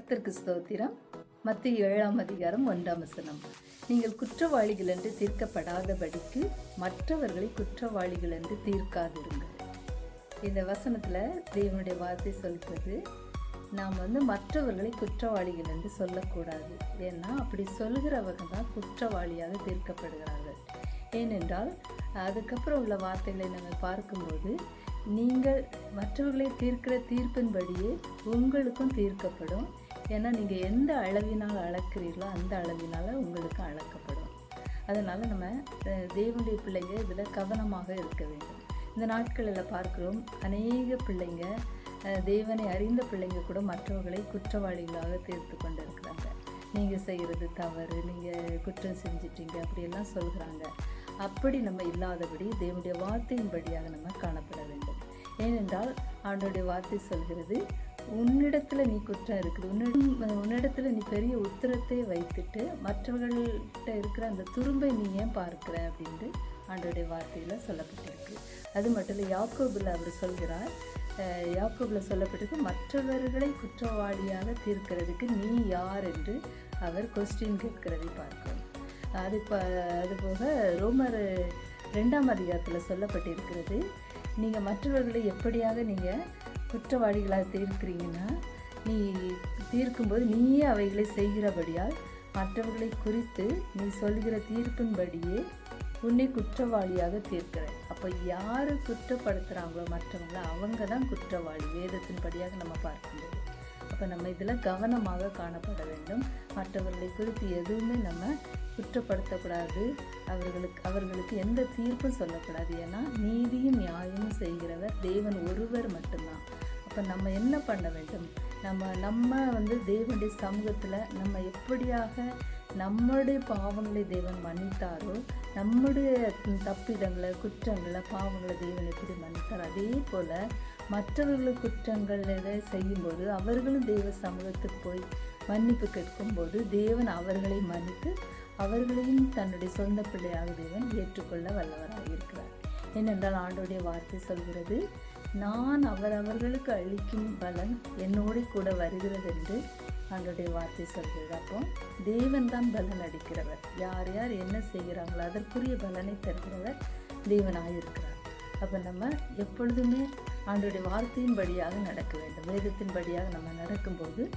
கர்த்தருக்கு ஸ்தோத்திரம். மத்திய ஏழாம் அதிகாரம் ஒன்றாம் வசனம். நீங்கள் குற்றவாளிகள் என்று தீர்க்கப்படாதபடிக்கு மற்றவர்களை குற்றவாளிகள் என்று தீர்க்காதிருங்கள். இந்த வசனத்தில் தேவனுடைய வார்த்தை சொல்கிறது நாம் வந்து மற்றவர்களை குற்றவாளிகள் என்று சொல்லக்கூடாது. ஏன்னா அப்படி சொல்கிறவங்க தான் குற்றவாளியாக தீர்க்கப்படுகிறார்கள். ஏனென்றால் அதுக்கப்புறம் உள்ள வார்த்தைகளை நாங்கள் பார்க்கும்போது நீங்கள் மற்றவர்களை தீர்க்கிற தீர்ப்பின்படியே உங்களுக்கும் தீர்க்கப்படும். ஏன்னா நீங்கள் எந்த அளவினால் அளக்கிறீர்களோ அந்த அளவினால் உங்களுக்கு அளக்கப்படும். அதனால் நம்ம தேவனுடைய பிள்ளைங்க இதில் கவனமாக இருக்க வேண்டும். இந்த நாட்களில் பார்க்குறோம் அநேக பிள்ளைங்க தேவனை அறிந்த பிள்ளைங்க கூட மற்றவர்களை குற்றவாளிகளாக தீர்த்து கொண்டு இருக்கிறாங்க நீங்கள் செய்கிறது தவறு நீங்கள் குற்றம் செஞ்சிட்டீங்க அப்படியெல்லாம் சொல்கிறாங்க அப்படி நம்ம இல்லாதபடி தேவனுடைய வார்த்தையின்படியாக நம்ம காணப்பட வேண்டும். ஏனென்றால் ஆண்டோடைய வார்த்தை சொல்கிறது உன்னிடத்தில் நீ குற்றம் இருக்குது. உன்னிடம் உன்னிடத்தில் நீ பெரிய உத்தரத்தை வைத்துட்டு மற்றவர்கள்ட்ட இருக்கிற அந்த துரும்பை நீ ஏன் பார்க்குற அப்படின்ட்டு ஆண்டோடைய வார்த்தையில் சொல்லப்பட்டிருக்கு. அது மட்டும் இல்லை யாக்கோபில் அவர் சொல்கிறார் யாக்கோபில் சொல்லப்பட்டிருக்கு மற்றவர்களை குற்றவாளியாக தீர்க்கிறதுக்கு நீ யார் என்று அவர் கொஸ்டின் கேட்கிறதை பார்க்கிறோம். அது ப ரோமர் ரெண்டாம் அதிகாரத்தில் சொல்லப்பட்டிருக்கிறது நீங்கள் மற்றவர்களை எப்படியாக நீங்கள் குற்றவாளிகளாக தீர்க்கிறீங்கன்னா நீ தீர்க்கும்போது நீயே அவைகளை செய்கிறபடியால் மற்றவர்களை குறித்து நீ சொல்கிற தீர்ப்பின்படியே உன்னை குற்றவாளியாக தீர்க்கிற அப்போ யார் குற்றப்படுத்துகிறாங்களோ மற்றவங்கள அவங்க தான் குற்றவாளி. வேதத்தின்படியாக நம்ம பார்க்கும்போது. அப்போ நம்ம இதில் கவனமாக காணப்பட வேண்டும். மற்றவர்களை குறித்து எதுவுமே நம்ம குற்றப்படுத்தக்கூடாது. அவர்களுக்கு அவர்களுக்கு எந்த தீர்ப்பும் சொல்லக்கூடாது. ஏன்னா நீதியும் நியாயமும் செய்கிறவர் தேவன் ஒருவர் மட்டும்தான். அப்போ நம்ம என்ன பண்ண வேண்டும்? நம்ம நம்ம வந்து தேவனுடைய சமூகத்தில் நம்ம எப்படியாக நம்முடைய பாவங்களை தேவன் மன்னித்தாரோ நம்முடைய தப்பிதங்களை குற்றங்களை பாவங்களை தேவன் எப்படி மன்னித்தார் அதே போல் மற்றவர்கள் குற்றங்கள் எதை செய்யும்போது அவர்களும் தேவ சமூகத்துக்கு போய் மன்னிப்பு கேட்கும்போது தேவன் அவர்களை மன்னித்து அவர்களையும் தன்னுடைய சொந்த பிள்ளையாக தேவன் ஏற்றுக்கொள்ள வல்லவராக இருக்கிறார். ஏனென்றால் ஆண்டோடைய வார்த்தை சொல்கிறது நான் அவரவர்களுக்கு அளிக்கும் பலன் என்னோடு கூட வருகிறது என்று ஆண்டோடைய வார்த்தை சொல்கிறது. அப்போ தேவன் தான் பலன் அளிக்கிறவர். யார் யார் என்ன செய்கிறாங்களோ அதற்குரிய பலனை தருகிறவர் தேவனாக இருக்கிறார். அப்போ நம்ம எப்பொழுதுமே ஆண்டுடைய வார்த்தையின் படியாக நடக்க வேண்டும். வேதத்தின் படியாக நம்ம நடக்கும்போது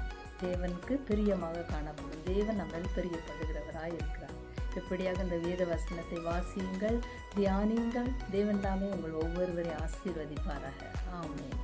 தேவனுக்கு பிரியமாக காணப்படும். தேவன் நம்மள் பிரியப்படுகிறவராக இருக்கிறார். எப்படியாக இந்த வேத வசனத்தை வாசியுங்கள் தியானியுங்கள். தேவன் தாமே உங்கள் ஒவ்வொருவரை ஆசீர்வதிப்பாராக. ஆமென்.